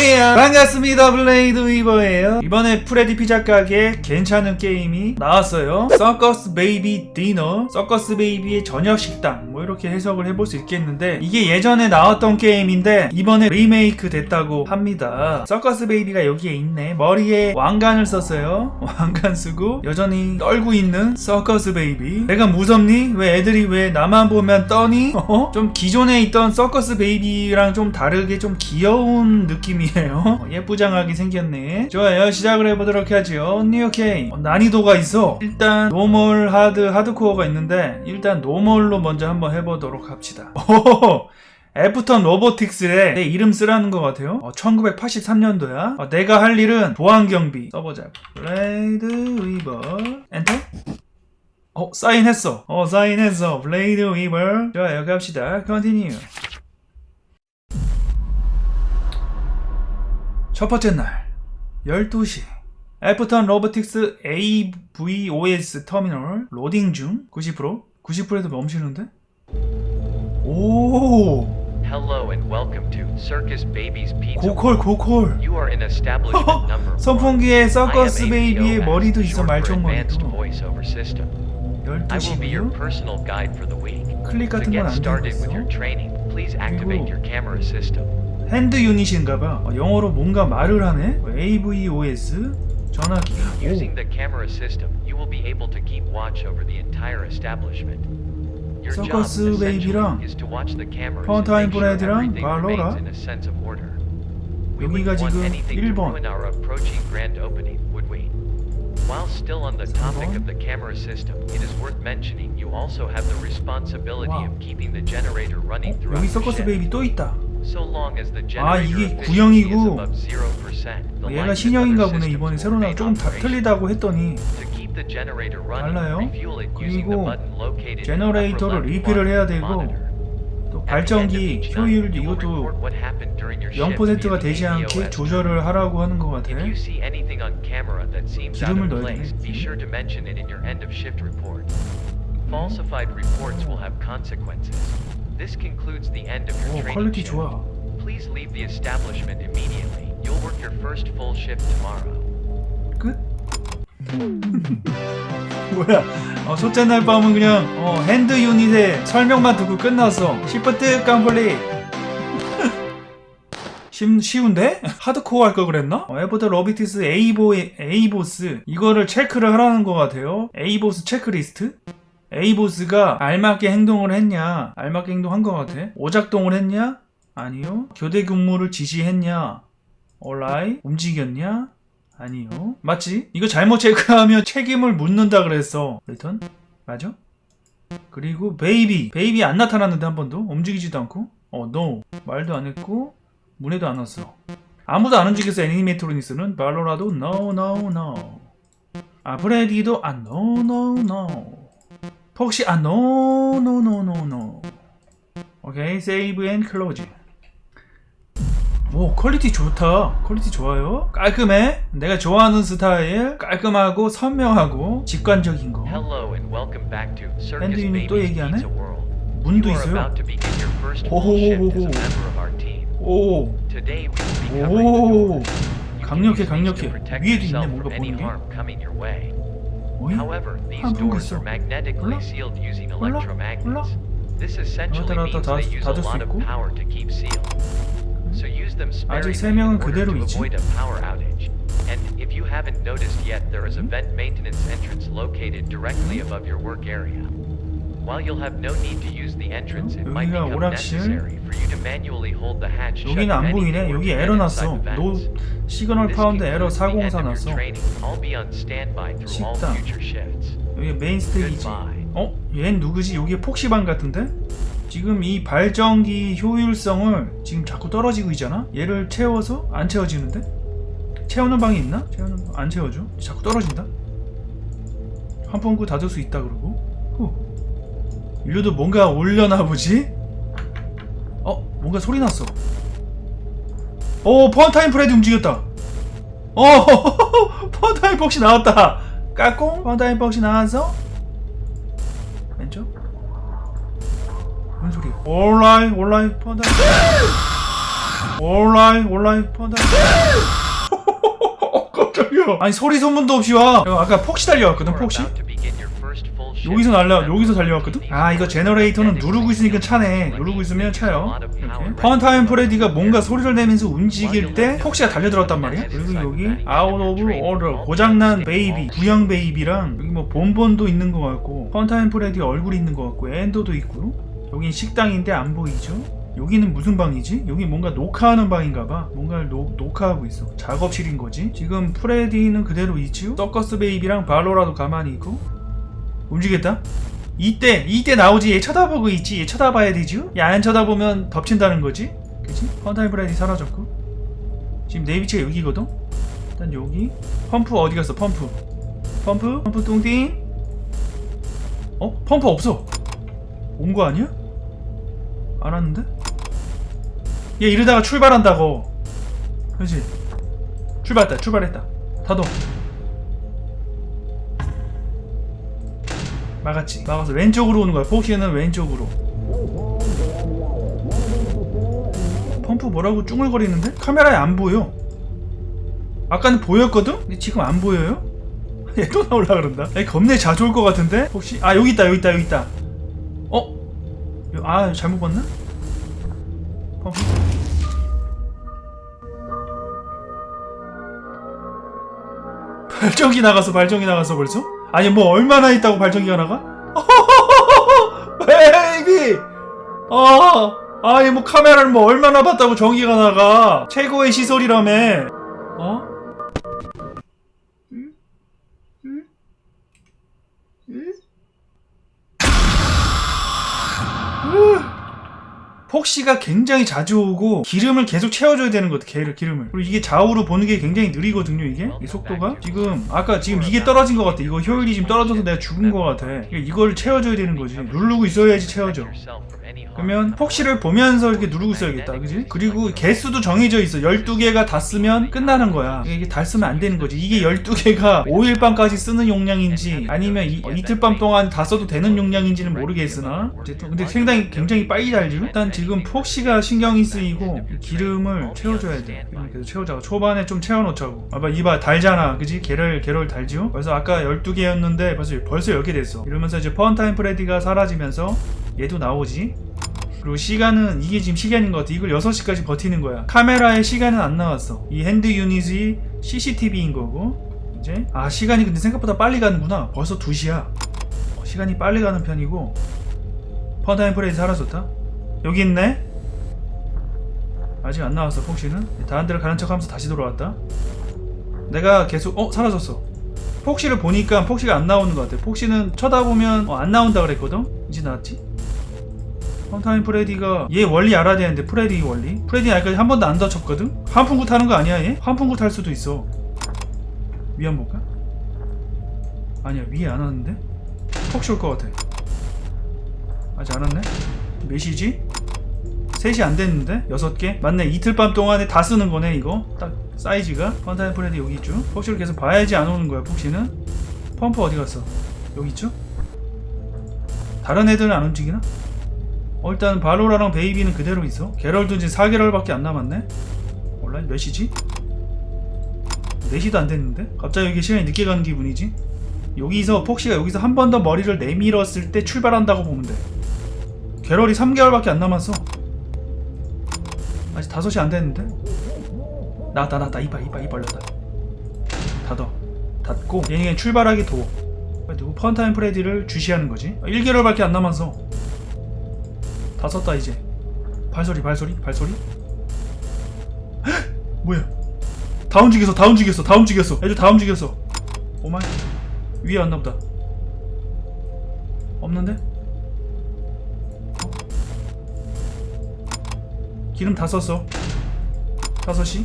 왜야? 반갑습니다 블레이드 위버예요 이번에 프레디 피자 가게 괜찮은 게임이 나왔어요 서커스 베이비 디너 서커스 베이비의 저녁 식당 뭐 이렇게 해석을 해볼 수 있겠는데 이게 예전에 나왔던 게임인데 이번에 리메이크 됐다고 합니다 서커스 베이비가 여기에 있네 머리에 왕관을 썼어요 왕관 쓰고 여전히 떨고 있는 서커스 베이비 내가 무섭니? 왜 애들이 왜 나만 보면 떠니? 어? 좀 기존에 있던 서커스 베이비랑 좀 다르게 좀 귀여운 느낌이 에요 어, 예쁘장하게 생겼네 좋아요 시작을 해보도록 하죠 뉴오케이 어, 난이도가 있어 일단 노멀 하드 하드코어가 있는데 일단 노멀로 먼저 한번 해보도록 합시다 오호호 애프턴 로보틱스에 내 이름 쓰라는 것 같아요. 1983년도야. 내가 할 일은 보안 경비 써보자. 블레이드 위버 엔터. 어 사인했어. 어 사인했어. 블레이드 위버. 좋아요 갑시다. 컨티뉴. 첫 번째 날 12시 애프턴 로보틱스 AVOS 터미널 로딩 중 90% 90%에도 멈추는데? 오 Hello and welcome to Circus Babies Pizza. 고콜 고콜 You are in establishment number. 선풍기에 서커스 베이비의 머리도 있어 말총머리도 Voiceover System. I will be your 12시 personal guide for the week. 클릭 To 같은 건 get 안 되고 있어 please activate your camera system. 핸드 유닛인가봐 어, 영어로 뭔가 말을 하네 어, AVOS 전화기 Using the camera system, you will be able to keep watch over the entire establishment. Your job 서커스 베이비랑 essentially is to watch the cameras and 파운타인 make sure 브레드랑 everything 발로라. remains in a sense of order. We 여기가 wouldn't want 지금 anything to 1번. ruin our approaching grand opening, would we? While still on the topic 3번. of the camera system, it is worth mentioning you also have the responsibility 와우. of keeping the generator running 어, throughout 여기 the 서커스 shift. 베이비 또 있다 아, 이게 구형이고 above 0%, the 어, 얘가 신형인가 보네 이번에 새로 remain 조금 다. 틀리다고 했더니 달라요. 그리고 제너레이터를 리필을 해야 되고. 또 발전기 will 이것도 report what happened during your 0%가 shift via the 되지 않게. 조절을 하라고 하는 것 같아 기름을 넣어야 report. Falsified reports will have consequences. This concludes the end of your 오 training 퀄리티 shift. 좋아 Please leave the establishment immediately. You'll work your first full shift tomorrow. 끝? 뭐야 어, 첫째 날 밤은 그냥 어, 핸드 유닛에 설명만 듣고 끝났어 시프트 깜플리 심, 쉬운데? 하드코어 할 걸 그랬나? 어, 에버드 러비티스 에이보, 에이보스 이거를 체크를 하라는 것 같아요 에이보스 체크리스트? 에이보스가 알맞게 행동을 했냐 알맞게 행동한 것 같아 오작동을 했냐? 아니요 교대 근무를 지시했냐 얼라이 움직였냐? 아니요. 맞지? 이거 잘못 체크하면 책임을 묻는다 그랬어. 리턴? 맞아? 그리고 베이비. 베이비 안 나타났는데 한 번도? 움직이지도 않고? 어, no. 말도 안 했고, 문에도 안 왔어. 아무도 안 움직였어, 애니메트로니스는. 발로라도 no, no, no. 아, 브레디도 아, no, no, no. 폭시 아, no, no, no, no, no. 오케이, save and close. 오 퀄리티 좋다 퀄리티 좋아요 깔끔해 내가 좋아하는 스타일 깔끔하고 선명하고 직관적인 거 Hello and welcome back to Circus 핸드 유닛 또 얘기하네? 문도 있어요 오호호호호. team. 오 강력해 강력해 위에도 있네 뭔가 보는 게 However, these doors are magnetically sealed using electromagnets. This essentially means they use a lot of power to keep sealed. So use them sparingly in order to avoid a power outage. And if you haven't noticed yet, there is a vent maintenance entrance located directly above your work area. While you'll have no need to use the entrance, it might become 오락실. necessary for you to manually hold the hatch shut 여기는 안 보이네 여기 에러 났어 노. 시그널 파운드 에러 concludes the end 404 of your 났어 training. I'll be on standby through all 식당. future shifts. 여기 메인 스테이지. 어? 얜 누구지? 여기 폭시반 같은데? 지금 이 발전기 효율성을 지금 자꾸 떨어지고 있잖아? 얘를 채워서 안 채워지는데? 채우는 방이 있나? 채우는 방 안 채워줘? 자꾸 떨어진다? 환풍구 닫을 수 있다 그러고 후. 인류도 뭔가 올려나 보지? 어? 뭔가 소리 났어. 오 펀타임 프레드 움직였다. 어 펀타임 폭시 나왔다. 까꿍? 펀타임 폭시 나와서? 왼쪽? 뭔 소리야? 온라인 온라인 펀타임 온라인 온라인 펀다 어, 깜짝이야. 아니 소리 소문도 없이 와. 이거 아까 폭시 달려왔거든 폭시 여기서 날라 여기서 달려왔거든 아 이거 제너레이터는 누르고 있으니까 차네 누르고 있으면 차요 이렇게 펀타임 프레디가 뭔가 소리를 내면서 움직일 때 폭시가 달려들었단 말이야 그리고 여기 아웃 오브 오더 고장난 베이비 구형 베이비랑 여기 뭐 본본도 있는 것 같고 펀타임 프레디 얼굴이 있는 것 같고 엔도도 있고 여긴 식당인데 안 보이죠 여기는 무슨 방이지? 여기 뭔가 녹화하는 방인가 봐. 뭔가를 녹, 녹화하고 있어. 작업실인 거지. 지금 프레디는 그대로 있지요? 서커스 베이비랑 발로라도 가만히 있고. 움직였다? 이때 이때 나오지 얘 쳐다보고 있지 얘 쳐다봐야 되죠? 얘안 쳐다보면 덮친다는 거지? 그치? 프레디 사라졌고 지금 내 위치가 여기거든? 일단 여기 펌프 어디 갔어 펌프 펌프? 펌프 뚱띵 어? 펌프 없어 온 거 아니야? 안 왔는데? 얘 이러다가 출발한다고 그치? 출발했다 출발했다 닫어 막았지 막아서 왼쪽으로 오는 거야 포시는 왼쪽으로 펌프 뭐라고 쭝얼거리는데? 카메라에 안 보여 아까는 보였거든? 근데 지금 안 보여요? 얘 또 나올라 그런다 얘 겁내 자주 올 것 같은데? 혹시 아 여기 있다 여기 있다 여기 있다 어? 여- 아 잘못 봤나? 펌프 발전기 나갔어 발전기 나갔어 벌써? 아니 뭐 얼마나 있다고 발전기가 나가? 베이비! 어 아니 뭐 카메라를 뭐 얼마나 봤다고 전기가 나가 최고의 시설이라며 어? 응? 응? 응? 으. 폭시가 굉장히 자주 오고 기름을 계속 채워줘야 되는 것 같아 개를 기름을. 그리고 이게 좌우로 보는 게 굉장히 느리거든요 이게? 이 속도가? 지금 아까 지금 이게 떨어진 것 같아. 이거 효율이 지금 떨어져서 내가 죽은 것 같아. 이걸 채워줘야 되는 거지. 누르고 있어야지 채워져. 그러면 폭시를 보면서 이렇게 누르고 있어야겠다. 그지? 그리고 개수도 정해져 있어. 12개가 다 쓰면 끝나는 거야. 이게 다 쓰면 안 되는 거지. 이게 12개가 5일 밤까지 쓰는 용량인지 아니면 이, 이틀 밤 동안 다 써도 되는 용량인지는 모르겠으나. 어쨌든 근데 상당히 굉장히 빨리 달죠 일단 지금 폭시가 신경이 쓰이고 이 기름을 채워줘야 돼 계속 채우자고 초반에 좀 채워놓자고 아봐 이봐 달잖아 그지? 계를 계를 달죠 그래서 아까 12개였는데 벌써 벌써 10개 됐어 이러면서 이제 펀타임 프레디가 사라지면서 얘도 나오지 그리고 시간은 이게 지금 시간인 것 같아. 이걸 6시까지 버티는 거야. 카메라에 시간은 안 나왔어. 이 핸드 유닛이 CCTV인 거고. 이제 아 시간이 근데 생각보다 빨리 가는구나. 벌써 2시야. 어, 시간이 빨리 가는 편이고. 펀타임 프레이 사라졌다. 여기 있네. 아직 안 나왔어 폭시는. 다른 데를 가는 척하면서 다시 돌아왔다. 내가 계속 어 사라졌어. 폭시를 보니까 폭시가 안 나오는 것 같아. 폭시는 쳐다보면 어, 안 나온다 그랬거든. 이제 나왔지? 펀타임 프레디가 얘 원리 알아야 되는데 프레디 원리 프레디 아직까지 한 번도 안 다쳤거든? 환풍구 타는 거 아니야 얘? 환풍구 탈 수도 있어 위 한 번 볼까? 아니야 위에 안 왔는데? 혹시 올 것 같아 아직 안 왔네? 몇 시지? 3시 안 됐는데? 6개? 맞네 이틀 밤 동안에 다 쓰는 거네 이거 딱 사이즈가 펀타임 프레디 여기 있죠 폭시를 계속 봐야지 안 오는 거야 폭시는 펌프 어디 갔어? 여기 있죠? 다른 애들은 안 움직이나? 어, 일단 발로라랑 베이비는 그대로 있어. 게럴도 이제 4개월밖에 안 남았네. 온라인 몇 시지? 4시도 안 됐는데? 갑자기 여기 시간이 늦게 가는 기분이지? 여기서 폭시가 여기서 한 번 더 머리를 내밀었을 때 출발한다고 보면 돼. 게럴이 3개월밖에 안 남았어. 아직 5시 안 됐는데? 나왔다 나왔다 이봐 이봐 이봐 열렸다. 닫어. 닫고 얘는 출발하기 도. 누구 펀타임 프레디를 주시하는 거지. 1개월밖에 안 남았어. 다 썼다 이제 발소리 발소리 발소리 헉! 뭐야 다 움직였어 다 움직였어 다 움직였어 애들 다 움직였어 오마이 위에 왔나보다 없는데? 기름 다 썼어 다섯 시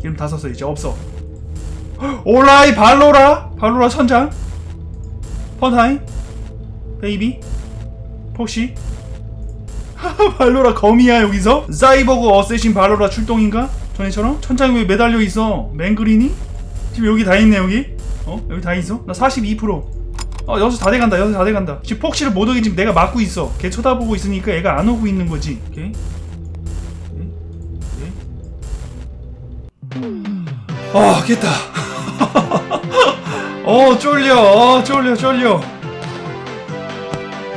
기름 다 썼어 이제 없어 헉! 오라이 발로라 발로라 천장 펀타임 베이비 폭시 발로라 거미야 여기서? 사이버그 어쌔신 발로라 출동인가? 전에처럼? 천장에 왜 매달려 있어? 맹그리니? 지금 여기 다 있네 여기? 어? 여기 다 있어? 나 42%어 여섯 다 돼간다 여섯 다 돼간다 지금 폭시를 못 오게 지금 내가 막고 있어 걔 쳐다보고 있으니까 얘가 안 오고 있는 거지 오케이. 아 깼다 어 쫄려 어 쫄려 쫄려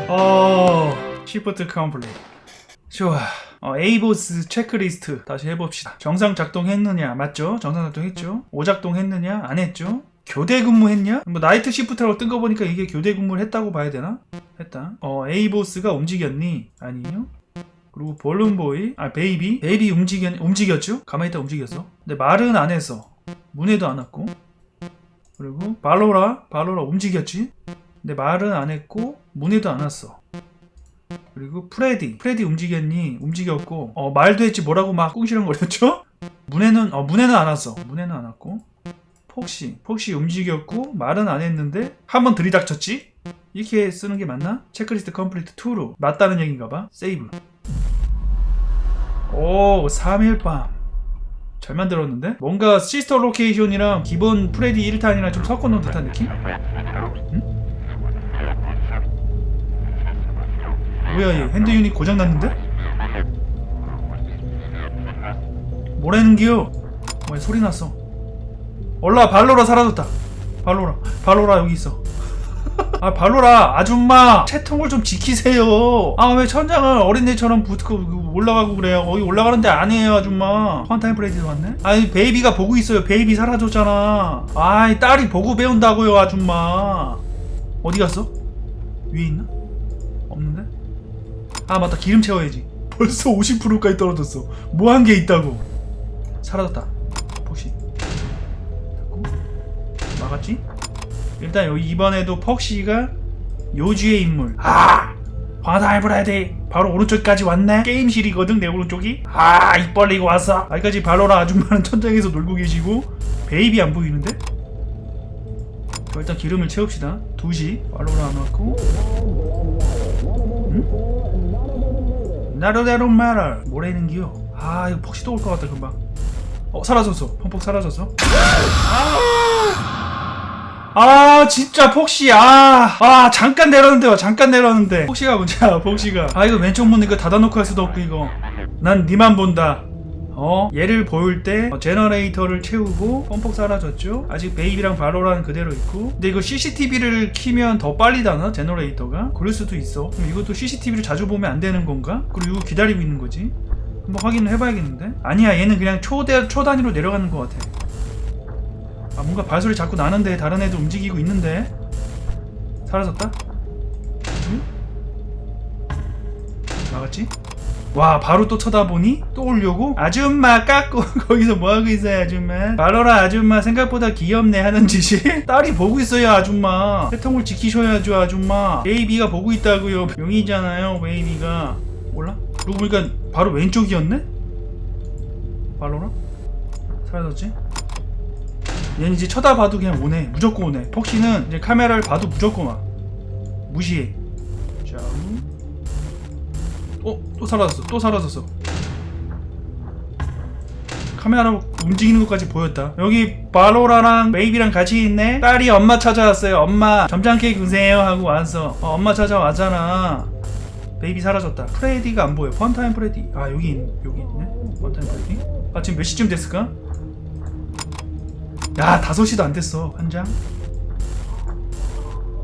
어 시프트 컴플릿 좋아 어, A보스 체크리스트 다시 해봅시다 정상 작동했느냐 맞죠? 정상 작동했죠? 오작동 했느냐 안 했죠? 교대 근무했냐? 뭐 나이트 시프트라고 뜬 거 보니까 이게 교대 근무를 했다고 봐야 되나? 했다 어 A보스가 움직였니? 아니요 그리고 볼룸보이 아 베이비 베이비 움직였, 움직였죠? 가만히 있다 움직였어 근데 말은 안 했어 문에도 안 왔고 그리고 발로라 발로라 움직였지? 근데 말은 안 했고 문에도 안 왔어. 그리고 프레디 프레디 움직였니? 움직였고 어 말도 했지 뭐라고 막 꿍시렁거렸죠? 문에는 어 문에는 안 왔어. 문에는 안 왔고 폭시 폭시 움직였고 말은 안 했는데 한번 들이닥쳤지? 이렇게 쓰는 게 맞나? 체크리스트 컴플리트 2로 맞다는 얘기인가 봐. 세이브. 오 3일 밤 잘 만들었는데? 뭔가 시스터 로케이션이랑 기본 프레디 1탄이랑 좀 섞어놓은 듯한 느낌? 뭐야 얘 핸드 유닛 고장났는데? 뭐라는겨? 뭐야 소리 났어 올라 발로라 사라졌다 발로라 발로라 여기 있어 아 발로라 아줌마 채통을 좀 지키세요. 아 왜 천장을 어린애처럼 붙고 올라가고 그래요? 거기 올라가는데 아니에요 아줌마. 헌타임 브레이드도 왔네? 아니 베이비가 보고 있어요. 베이비 사라졌잖아. 아이 딸이 보고 배운다고요 아줌마. 어디 갔어? 위에 있나? 없는데? 아 맞다. 기름 채워야지. 벌써 50%까지 떨어졌어. 뭐 한 게 있다고. 사라졌다. 혹시. 막았지? 일단 여기 이번에도 퍽시가 요주의 인물. 아! 화다이 브레디 바로 오른쪽까지 왔네. 게임실이거든 내 오른쪽이. 아 입 벌리고 왔어. 여기까지 발로라 아줌마는 천장에서 놀고 계시고 베이비 안 보이는데? 저 일단 기름을 채웁시다. 2시 발로라 안 왔고 나르대로 말을 뭐라는기요? 아 이거 퍽시 또 올 것 같다 금방. 어 사라졌어. 펑펑 사라졌어. 아 진짜 폭시 아, 아 잠깐 내렸는데 와 잠깐 내렸는데. 폭시가 문제야 폭시가. 아 이거 왼쪽 문 이거 닫아놓고 할 수도 없고 이거. 난 니만 본다. 어? 얘를 보일 때 어, 제너레이터를 채우고 pom폭 사라졌죠? 아직 베이비랑 바로라는 그대로 있고. 근데 이거 CCTV를 키면 더 빨리 다나 제너레이터가? 그럴 수도 있어. 그럼 이것도 CCTV를 자주 보면 안 되는 건가? 그리고 이거 기다리고 있는 거지? 한번 확인을 해봐야겠는데? 아니야 얘는 그냥 초대 초단위로 내려가는 것 같아 아 뭔가 발소리 자꾸 나는데 다른 애들 움직이고 있는데 사라졌다? 응? 나갔지? 와 바로 또 쳐다보니? 또 오려고? 아줌마 깎고 거기서 뭐하고 있어요 아줌마 바로라 아줌마 생각보다 귀엽네 하는 짓이 딸이 보고 있어요 아줌마 해통을 지키셔야죠 아줌마 베이비가 보고 있다고요 용이잖아요 베이비가 몰라? 그러고 보니까 바로 왼쪽이었네? 바로라? 사라졌지? 얘는 이제 쳐다봐도 그냥 오네 무조건 오네. 폭시는 이제 카메라를 봐도 무조건 와 무시해. 자. 어? 또 사라졌어 또 사라졌어. 카메라 움직이는 것까지 보였다. 여기 바로라랑 베이비랑 같이 있네. 딸이 엄마 찾아왔어요 엄마. 점잖게 구세요 하고 왔어 어, 엄마 찾아왔잖아. 베이비 사라졌다. 프레디가 안 보여. 펀타임 프레디. 아 여기 있, 여기 있네? 펀타임 프레디? 아 지금 몇 시쯤 됐을까? 야 다섯 시도 안 됐어 한 장.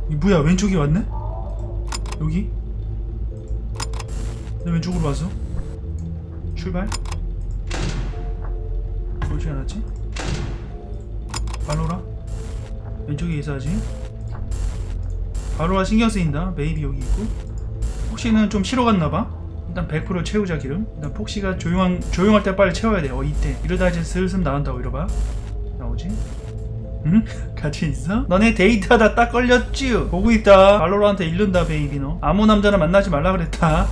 이 뭐야 왼쪽이 왔네? 여기? 내 왼쪽으로 왔어? 출발? 보이지 않았지? 발로라? 왼쪽에 있어야지 발로라 신경 쓰인다 베이비 여기 있고 폭시는 좀 쉬러 갔나봐 일단 100% 채우자 기름 일단 폭시가 조용한, 조용할 때 빨리 채워야 돼 어 이때 이러다 이제 슬슬 나온다고 이러봐 나오지? 응? 같이 있어? 너네 데이트하다 딱 걸렸쥬? 보고 있다 발로라한테 잃는다 베이비 너 아무 남자나 만나지 말라 그랬다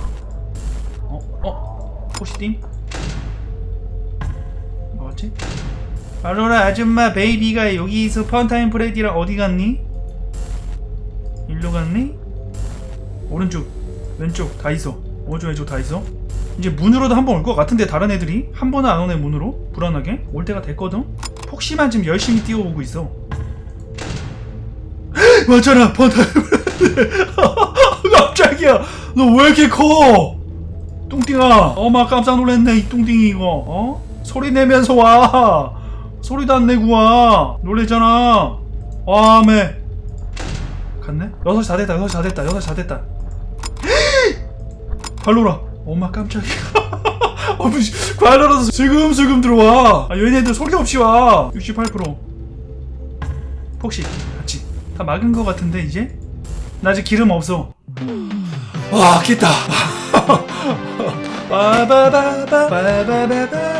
어? 어? 포시팀? 뭐지? 발로라 아줌마 베이비가 여기서 펀타임 프레디랑 어디 갔니? 일로 갔니? 오른쪽 왼쪽 다 있어 오른쪽 왼쪽 다 있어 이제 문으로도 한 번 올 것 같은데 다른 애들이 한 번은 안 오네 문으로 불안하게 올 때가 됐거든 폭시만 지금 열심히 뛰어오고 있어. 맞잖아 펀타임 깜짝이야. 너 왜 이렇게 커? 뚱띵아 어마 깜짝 놀랐네 이 뚱띵이 이거. 어? 소리 내면서 와. 소리도 안 내고 와. 놀랬잖아. 와 매. 갔네? 6시 다 됐다 6시 다 됐다 6시 다 됐다. 발로라. 엄마 깜짝이야 어, 무시- 발로라서 슬금슬금 들어와. 아, 얘네들 소리 없이 와 68% 폭시 그렇지 다 막은 거 같은데 이제? 나 아직 기름 없어. 와 깼다. 빠바바바 빠바바바바바바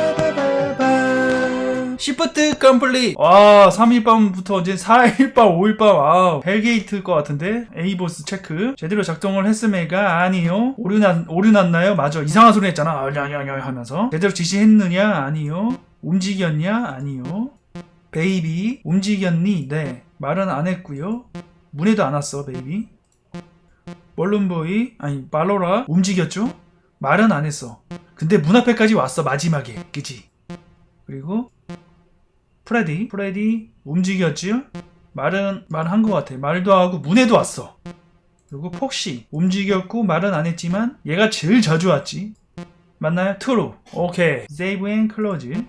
시프트 컴플릿 와 3일 밤부터 이제 4일 밤 5일 밤 아 벨게이트일 것 같은데 A보스 체크 제대로 작동을 했음에가 아니요 오류 났, 오류 났나요? 맞아 이상한 소리 했잖아 아냐냐냐 하면서 제대로 지시했느냐? 아니요 움직였냐? 아니요 베이비 움직였니? 네 말은 안 했고요 문에도 안 왔어 베이비 멀룬보이 아니 발로라 움직였죠? 말은 안 했어. 근데 문 앞에까지 왔어 마지막에 그지? 그리고 프레디 프레디 움직였지요? 말은 말한 것 같아. 말도 하고 문에도 왔어. 그리고 폭시 움직였고 말은 안 했지만 얘가 제일 자주 왔지. 맞나요? 트루. 오케이. 세이브 앤 클로즈.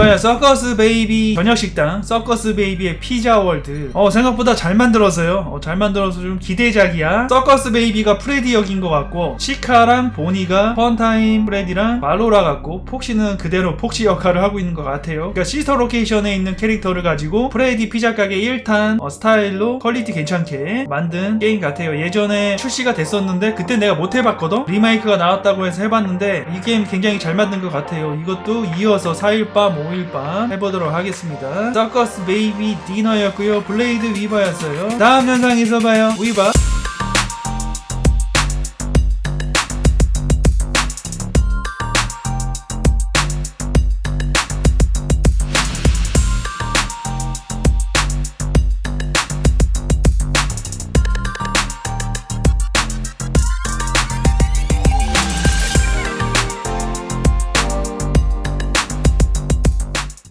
좋아요. 서커스 베이비 저녁 식당. 서커스 베이비의 피자 월드. 어, 생각보다 잘 만들었어요. 어, 잘 만들어서 좀 기대작이야. 서커스 베이비가 프레디 역인 것 같고, 치카랑 보니가 펀타임 프레디랑 말로라 같고, 폭시는 그대로 폭시 역할을 하고 있는 것 같아요. 그러니까 시스터 로케이션에 있는 캐릭터를 가지고 프레디 피자 가게 1탄 어, 스타일로 퀄리티 괜찮게 만든 게임 같아요. 예전에 출시가 됐었는데, 그때 내가 못 해봤거든? 리메이크가 나왔다고 해서 해봤는데, 이 게임 굉장히 잘 만든 것 같아요. 이것도 이어서 4일 밤, 5일밤 해보도록 하겠습니다. 서커스 베이비 디너였고요. 블레이드 위버였어요. 다음 영상에서 봐요. 위버.